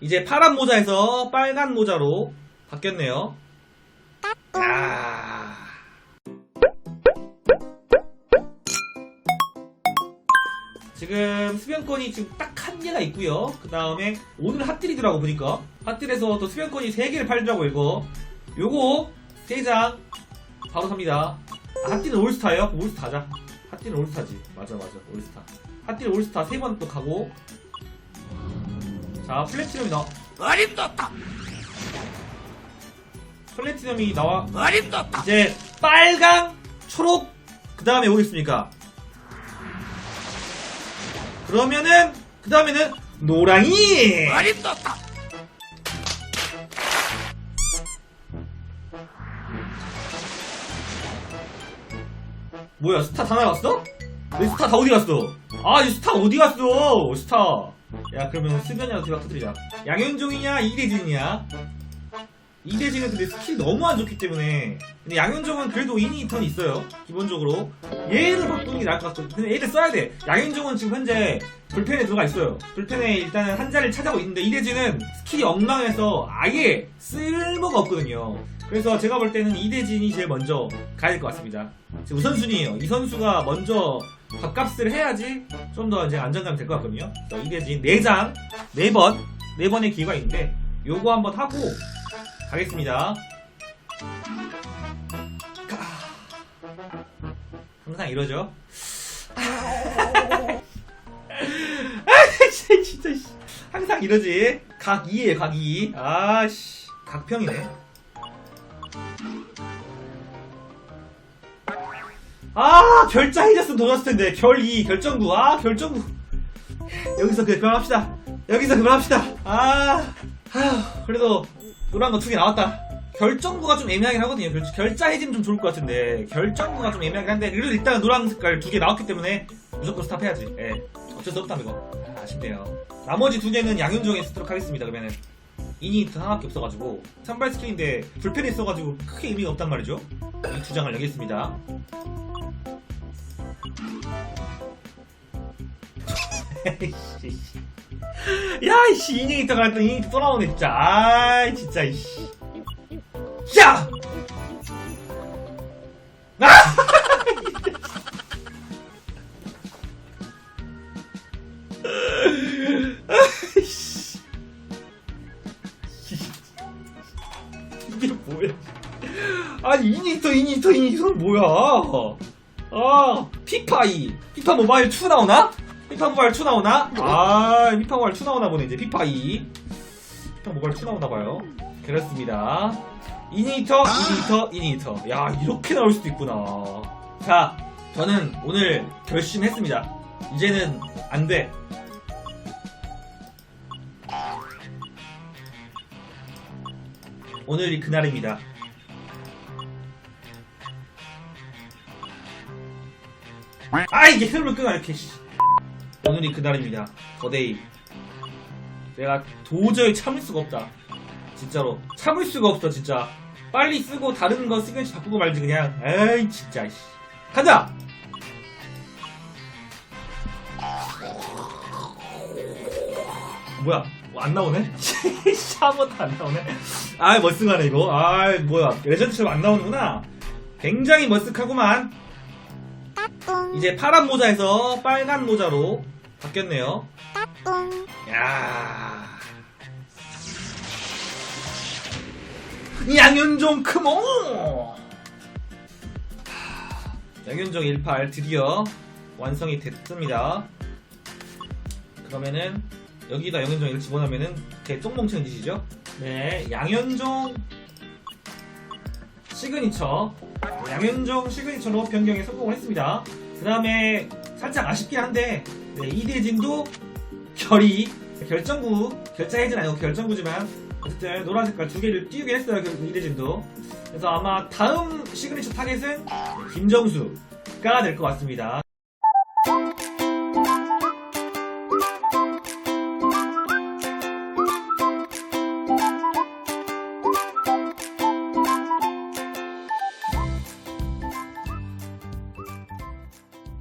이제 파란 모자에서 빨간 모자로 바뀌었네요. 야. 지금 수변권이 지금 딱 한 개가 있고요. 그 다음에 오늘 핫딜이더라고 보니까 핫딜에서 또 수변권이 세 개를 팔더라고 이거. 요거 세장 바로 삽니다. 아, 핫딜은 올스타예요? 그럼 올스타 하자. 핫딜은 올스타지. 맞아 맞아 올스타. 핫딜 올스타 세 번 또 가고. 자 플래티넘이 나와. 어림도다 플래티넘이 나와. 어림도다 이제 빨강, 초록, 그 다음에 오겠습니까? 그러면은 그 다음에는 노랑이. 어림도다 뭐야 스타 다 나갔어? 내 스타 다 어디 갔어? 아, 이 스타 어디 갔어? 스타. 야, 그러면 수변이라도 대박 터뜨리자. 양현종이냐, 이대진이냐? 이대진은 근데 스킬이 너무 안 좋기 때문에. 근데 양현종은 그래도 이니턴이 있어요. 기본적으로. 얘를 바꾸는 게 나을 것 같아. 근데 얘를 써야 돼. 양현종은 지금 현재 불펜에 들어가 있어요. 불펜에 일단은 한자를 찾아고 있는데 이대진은 스킬이 엉망해서 아예 쓸모가 없거든요. 그래서 제가 볼 때는 이대진이 제일 먼저 가야 될 것 같습니다. 지금 우선순위예요. 이 선수가 먼저 밥값을 해야지 좀 더 이제 안정감 될것 같거든요. 그래서 이대진 4장, 4번, 4번의 기회가 있는데 요거 한번 하고 가겠습니다. 항상 이러죠. 아, 진짜, 진짜, 씨. 항상 이러지. 각 2에요, 각 2. 아 씨, 각평이네. 아 결자 해졌으면 더 좋았을 텐데 결 2 결정구 아 결정구 여기서 그냥 그만합시다 여기서 그만합시다 아 아휴, 그래도 노란 거 두 개 나왔다 결정구가 좀 애매하긴 하거든요. 결, 결자 해지면 좀 좋을 것 같은데 결정구가 좀 애매하긴 한데 그래도 일단 노란 색깔 두 개 나왔기 때문에 무조건 스탑해야지. 예. 어쩔 수 없다 이거. 아, 아쉽네요. 나머지 두 개는 양현종에 쓰도록 하겠습니다 그러면은. 이니트 하나밖에 없어가지고. 선발 스킬인데 불펜이 있어가지고 크게 의미가 없단 말이죠. 이 두 장을 여겠습니다. 야, 이씨, 인형이 있다 갔더니 인형이 또 나오네, 진짜. 아이, 진짜, 이씨. 야! 아! 아이씨. 이게 뭐야? 아니, 이니터, 이니터, 이니터, 뭐야? 아, 피파2. 피파 모바일 2 나오나? 피파 모바일 2 나오나? 아, 피파 모바일 2 나오나 보네, 이제. 피파2. 피파 모바일 2 나오나 봐요. 그렇습니다. 이니터, 이니터, 이니터. 야, 이렇게 나올 수도 있구나. 자, 저는 오늘 결심했습니다. 이제는 안 돼. 오늘이 그날입니다. 아 이게 흐름을 끊어 이렇게 씨. 오늘이 그날입니다 거대이 내가 도저히 참을 수가 없다 진짜로. 참을 수가 없어 진짜. 빨리 쓰고 다른 거 시그니처 바꾸고 말지 그냥. 에이 진짜 씨. 가자! 뭐야 뭐안 나오네? 씨, 한 번도 안 나오네? 아이 머쓱하네 이거. 아이 뭐야. 레전드처럼 안 나오는구나. 굉장히 머쓱하구만. 이제 파란 모자에서 빨간 모자로 바뀌었네요. 야. 양현종 크모. 양현종 18 드디어 완성이 됐습니다. 그러면은 여기다 양현종 1 집어넣으면은 개똥멍치는 짓이죠. 네, 양현종 시그니처 양현종 시그니처로 변경에 성공을 했습니다. 그 다음에 살짝 아쉽긴 한데 네, 이대진도 결이 결정구 결자 해진 아니고 결정구지만 어쨌든 노란 색깔 두 개를 띄우게 했어요 결국 이대진도 그래서 아마 다음 시그니처 타겟은 김정수가 될 것 같습니다.